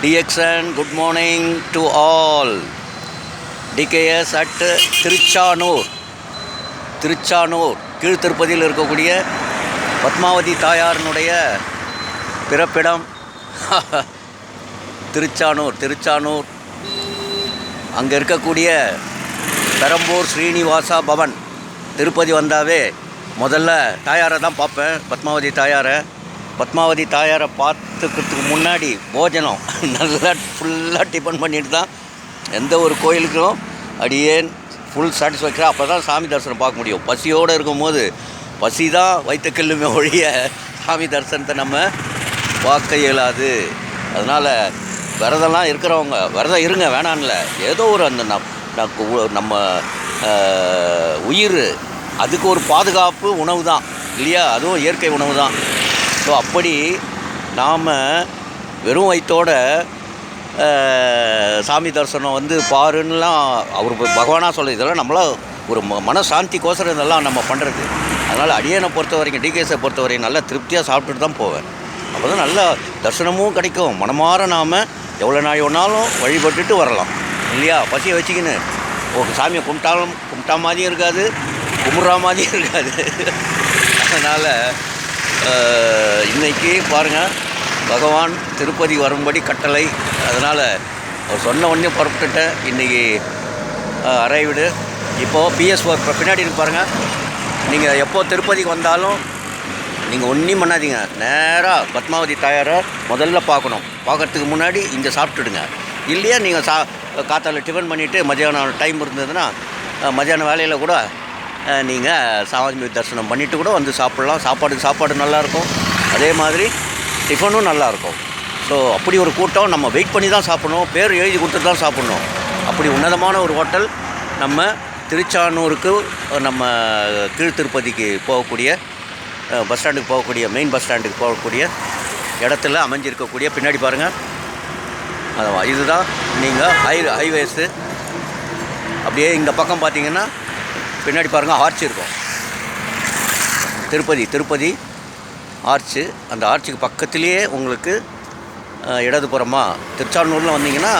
DXN, good morning to all TKS at Tiruchanur Tiruchanur கீழ்த்திருப்பதியில் இருக்கக்கூடிய பத்மாவதி தாயாரினுடைய பிறப்பிடம். திருச்சானூர் திருச்சானூர் அங்கே இருக்கக்கூடிய பெரம்பூர் ஸ்ரீனிவாசா பவன். திருப்பதி வந்தாவே முதல்ல தாயாரை தான் பார்ப்பேன் பத்மாவதி தாயாரை. பத்மாவதி தாயாரை பார்த்துக்கிறதுக்கு முன்னாடி போஜனம். நல்லா ஃபுல்லாக டிஃபன் பண்ணிட்டு தான் எந்த ஒரு கோயிலுக்கும் அடியேன் ஃபுல் சாட்டிஸ்ஃபேக்ஷன் அப்போ தான் சாமி தரிசனம் பார்க்க முடியும். பசியோடு இருக்கும்போது பசி தான் வைத்தக்கல்லுமே ஒழிய சாமி தரிசனத்தை நம்ம பார்க்க இயலாது. அதனால் விரதம்லாம் இருக்கிறவங்க விரதம் இருங்க வேணான்ல ஏதோ ஒரு அந்த நம்ம உயிர் அதுக்கு ஒரு பாதுகாப்பு உணவு தான். இல்லையா? அதுவும் இயற்கை உணவு தான். ஸோ அப்படி நாம் வெறும் வயிற்றோட சாமி தரிசனம் வந்து பாருன்னுலாம் அவர் பகவானாக சொல்ல இதெல்லாம் நம்மளால் ஒரு ம மனசாந்திக்கோசரம் இதெல்லாம் நம்ம பண்ணுறது அதனால் அடியனை பொறுத்த வரைக்கும் டிகேஸை பொறுத்த வரைக்கும் நல்லா திருப்தியாக சாப்பிட்டுட்டு தான் போவேன். அப்போ தான் நல்லா தரிசனமும் கிடைக்கும். மனமாற நாம் எவ்வளோ நாள் வேணாலும் வழிபட்டுட்டு வரலாம். இல்லையா? பசியை வச்சுக்கின்னு. ஓ சாமியை கும்பிட்டாலும் கும்பிட்டா மாதிரியும் இருக்காது கும்பிட்ற மாதிரியும் இருக்காது. அதனால் இன்னைக்கு பாருங்கள் பகவான் திருப்பதி வரும்படி கட்டளை. அதனால் அவர் சொன்ன உடனே புறப்பட்டுட்டேன். இன்றைக்கி அரைவிடு இப்போது பிஎஸ் ஒர்க் பின்னாடி இருக்கு பாருங்கள் நீங்கள் எப்போ திருப்பதிக்கு வந்தாலும் நீங்கள் ஒன்றையும் பண்ணாதீங்க. நேராக பத்மாவதி தாயாரை முதல்ல பார்க்கணும். பார்க்குறதுக்கு முன்னாடி இங்கே சாப்பிட்டுடுங்க. இல்லையா நீங்கள் சா காத்தால டிஃபன் பண்ணிவிட்டு மதியானம் டைம் இருந்ததுன்னா அஹ், மதியானம் வேலையில் கூட நீங்கள் சாமி தரிசனம் பண்ணிவிட்டு கூட வந்து சாப்பிட்லாம். சாப்பாடு சாப்பாடு நல்லாயிருக்கும் அதே மாதிரி டிஃபனும் நல்லாயிருக்கும். ஸோ அப்படி ஒரு கூட்டம் நம்ம வெயிட் பண்ணி தான் சாப்பிட்ணும். பேர் எழுதி கொடுத்துட்டு தான் சாப்பிட்ணும். அப்படி உன்னதமான ஒரு ஹோட்டல் நம்ம திருச்சானூருக்கு நம்ம கீழ் திருப்பதிக்கு போகக்கூடிய பஸ் ஸ்டாண்டுக்கு போகக்கூடிய மெயின் பஸ் ஸ்டாண்டுக்கு போகக்கூடிய இடத்துல அமைஞ்சிருக்கக்கூடிய பின்னாடி பாருங்கள் அதான் இதுதான் நீங்கள் ஹை ஹைவேஸு அப்படியே இந்த பக்கம் பார்த்தீங்கன்னா பின்னாடி பாருங்கள் ஆர்ச் இருக்கும். திருப்பதி திருப்பதி ஆர்ச்சு. அந்த ஆர்ச்சுக்கு பக்கத்துலேயே உங்களுக்கு அஹ், இடதுபுறமாக திருச்சானூரில் வந்தீங்கன்னா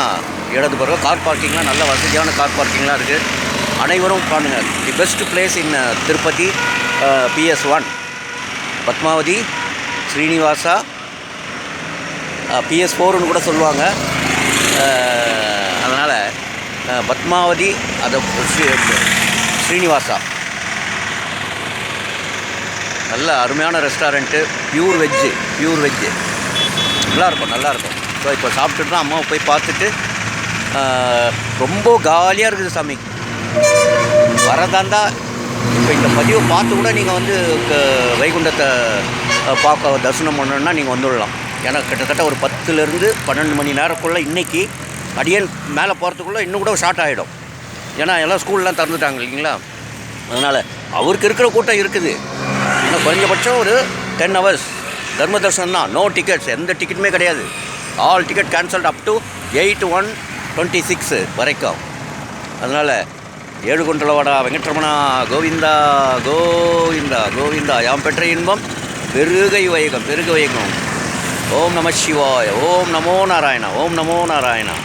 இடதுபுறம் கார் பார்க்கிங்லாம் நல்ல வசதியான கார் பார்க்கிங்லாம் இருக்குது அனைவரும் பாருங்கள் the best place in Tirupati PS one Padmavathi Srinivasa PS ஃபோர்னு கூட சொல்லுவாங்க. அதனால் பத்மாவதி அதை ஸ்ரீ- ஸ்ரீனிவாசா. நல்ல அருமையான restaurant. Pure veg pure veg நல்லாயிருக்கும் நல்லாயிருக்கும். ஸோ இப்போ சாப்பிட்டுட்டு தான் அம்மாவை போய் பார்த்துட்டு ரொம்ப காலியாக இருக்குது சாமி. வரதாந்தா இப்போ இந்த பதிவை பார்த்து கூட நீங்கள் வந்து க- வைகுண்டத்தை பார்க்க தரிசனம் பண்ணணுன்னா நீங்கள் வந்துடலாம். ஏன்னா கிட்டத்தட்ட ஒரு பத்துலேருந்து பன்னெண்டு மணி நேரக்குள்ளே இன்றைக்கி அடியன் மேலே போகிறதுக்குள்ளே இன்னும் கூட ஷார்ட் ஆகிடும் ஏன்னா எல்லாம் ஸ்கூல்லாம் திறந்துட்டாங்க இல்லைங்களா? அதனால் அவருக்கு இருக்கிற கூட்டம் இருக்குது. ஆனால் குறைஞ்சபட்சம் ஒரு டென் ஹவர்ஸ் தர்ம தர்சனம் தான் நோ டிக்கெட்ஸ் எந்த டிக்கெட்டுமே கிடையாது. All ticket cancelled up to eight one twenty six வரைக்கும். அதனால் ஏழுகுண்டலவாடா வெங்கட்ரமணா கோவிந்தா கோவிந்தா கோவிந்தா யாம் பெற்ற இன்பம் பெருகை வைகம் பெருக வைகம் ஓம் நம சிவாய ஓம் நமோ நாராயணா ஓம் நமோ நாராயணா.